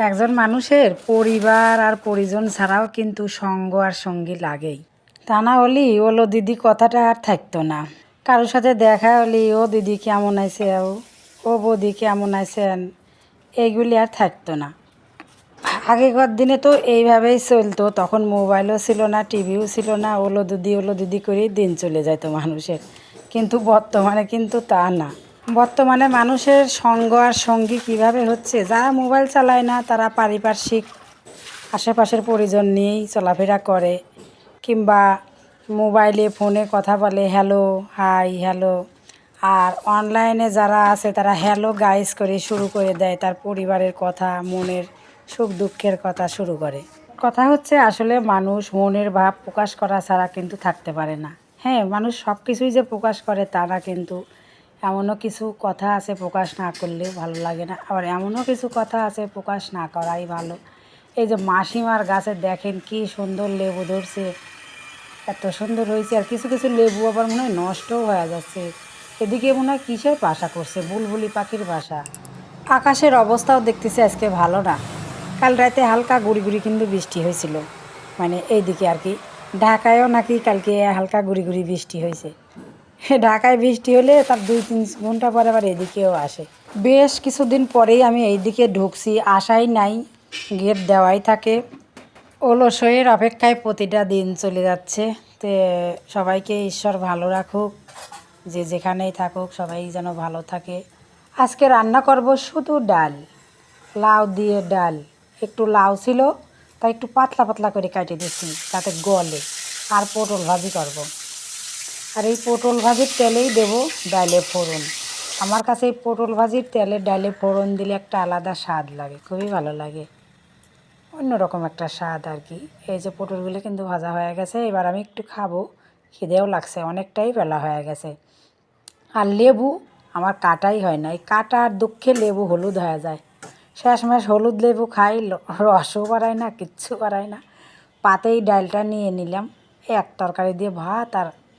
একজন মানুষের পরিবার আর পরিজন ছাড়াও কিন্তু সঙ্গ আর সঙ্গী লাগেই। তা না হলে ওলো দিদি কথাটা আর থাকতো না। কারোর সাথে দেখা হলে ও দিদি কেমন আছে, ও বৌদি কেমন আছেন, এইগুলি আর থাকতো না। আগেকার দিনে তো এইভাবেই চলতো, তখন মোবাইলও ছিল না, টিভিও ছিল না ওলো দিদি ওলো দিদি করেই দিন চলে যেত মানুষের। কিন্তু বর্তমানে কিন্তু তা না। বর্তমানে মানুষের সঙ্গ আর সঙ্গী কীভাবে হচ্ছে? যারা মোবাইল চালায় না, তারা পারিপার্শ্বিক আশেপাশের পরিজন নিয়েই চলাফেরা করে। কিংবা মোবাইলে, ফোনে কথা বলে, হ্যালো, হাই, হ্যালো। আর অনলাইনে যারা আছে, তারা হ্যালো গাইস করে শুরু করে দেয়। তার পরিবারের কথা, মনের সুখ দুঃখের কথা শুরু করে। কথা হচ্ছে, আসলে মানুষ মনের ভাব প্রকাশ করা ছাড়া কিন্তু থাকতে পারে না। হ্যাঁ মানুষ সব কিছুই যে প্রকাশ করে তারা কিন্তু এমনও কিছু কথা আছে প্রকাশ না করলে ভালো লাগে না। আবার এমনও কিছু কথা আছে প্রকাশ না করাই ভালো। এই যে মাসিমার গাছে দেখেন কি সুন্দর লেবু ধরছে। এত সুন্দর হয়েছে আর কিছু কিছু লেবু আবার মনে হয় নষ্টও হয়ে যাচ্ছে। এদিকে মনে হয় কিসের বাসা করছে? বুলবুলি পাখির বাসা। আকাশের অবস্থাও দেখতেছি আজকে ভালো না। কাল রাতে হালকা গুড়ি গুড়ি কিন্তু বৃষ্টি হয়েছিল। মানে এইদিকে আর কি। ঢাকায়ও নাকি কালকে হালকা গুড়ি গুড়ি বৃষ্টি হয়েছে। ঢাকায় বৃষ্টি হলে তার দুই তিন ঘণ্টা পরে আবার এদিকেও আসে। বেশ কিছুদিন পরেই আমি এইদিকে ঢুকছি, আশাই নাই গেট দেওয়াই থাকে। অলসয়ের অপেক্ষায় প্রতিটা দিন চলে যাচ্ছে। তে সবাইকে ঈশ্বর ভালো রাখুক, যে যেখানেই থাকুক সবাই যেন ভালো থাকে। আজকে রান্না করব শুধু ডাল, লাউ দিয়ে ডাল। একটু লাউ ছিল, তাই একটু পাতলা পাতলা করে কাটে দিচ্ছি তাতে গলে। আর পটল ভাজি করব। আর এই পটল ভাজির তেলেই দেবো ডালে ফোড়ন। আমার কাছে এই পটল ভাজির তেলে ডালে ফোড়ন দিলে একটা আলাদা স্বাদ লাগে, খুবই ভালো লাগে। অন্যরকম একটা স্বাদ আর কি। এই যে পটলগুলো কিন্তু ভাজা হয়ে গেছে, এবার আমি একটু খাব। খিদেও লাগছে, অনেকটাই বেলা হয়ে গেছে। আর লেবু আমার কাটাই হয় না, এই কাটার দুঃখে লেবু হলুদ হয়ে যায়। শেষমেশ হলুদ লেবু খাই রসও বাড়ায় না, কিচ্ছু বাড়ায় না। পাতেই ডালটা নিয়ে নিলাম, এক তরকারি দিয়ে ভাত আর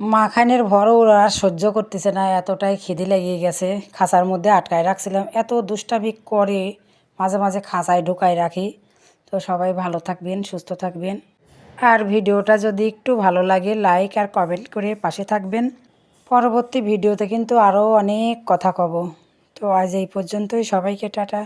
মাখানের ভরও ওরা সহ্য করতেছে না, এতটাই খিদে লেগে গেছে। খাঁচার মধ্যে আটকায় রাখছিলাম। এত দুষ্টামি করে মাঝে মাঝে খাঁচায় ঢুকায় রাখি। তো সবাই ভালো থাকবেন, সুস্থ থাকবেন। আর ভিডিওটা যদি একটু ভালো লাগে, লাইক আর কমেন্ট করে পাশে থাকবেন। পরবর্তী ভিডিওতে কিন্তু আরও অনেক কথা কব। তো আজ এই পর্যন্তই। সবাইকে টাটা।